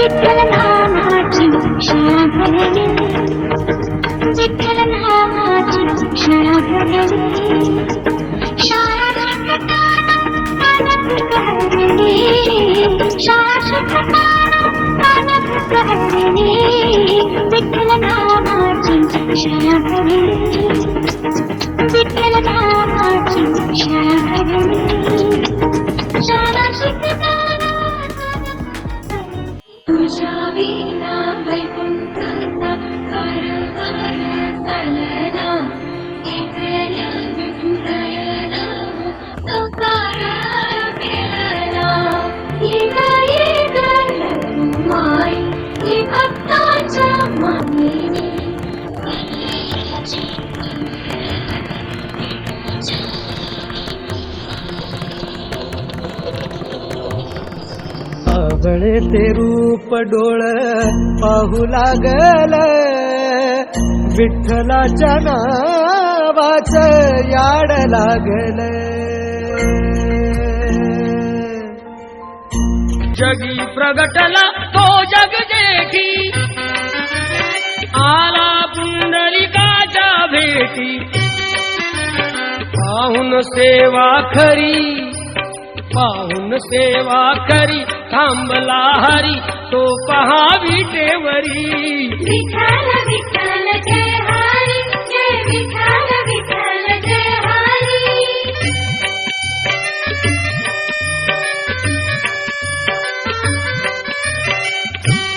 विठ्ठल नामाची शाळा भरली विठ्ठल नामाची शाळा भरली शाळा शिकताना आनंद हरली शाळा शिकताना आनंद हरली विठ्ठल नामाची शाळा भरली आवळे ते रूप डोळ पाहू लागल. विठ्ठलाच्या नावाच याड लागल. जगी प्रगटला तो जग देखी. आला पुंडलिकाच्या भेटी. पाहून सेवा खरी पाहून सेवा खरी. थांबला हरी तो पहा विटेवरी विठ्ठल विठ्ठल जय हरी जय विठ्ठल विठ्ठल जय हरी।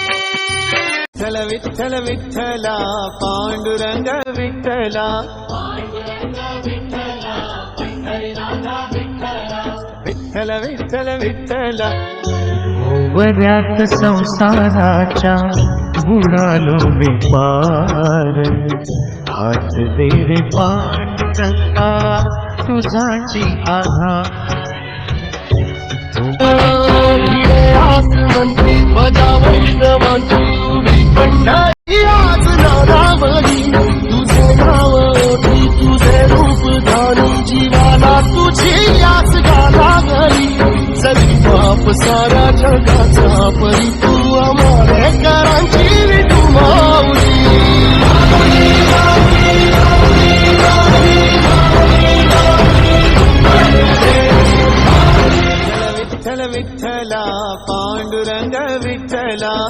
विठ्ठल विठ्ठल विठ्ठला पांडुरंग विठ्ठला। विठ्ठल विठ्ठल विठ्ठला. वऱ्यात संसाराच्या बुडालो मी पार. हात दे रे पांडुरंगा तुझाची आधार आसमंती बजा वैष्णवांची पंढरी सारा जगाचा परी तू आम्हाची विठ्ठल विठ्ठला पांडुरंग विठ्ठला.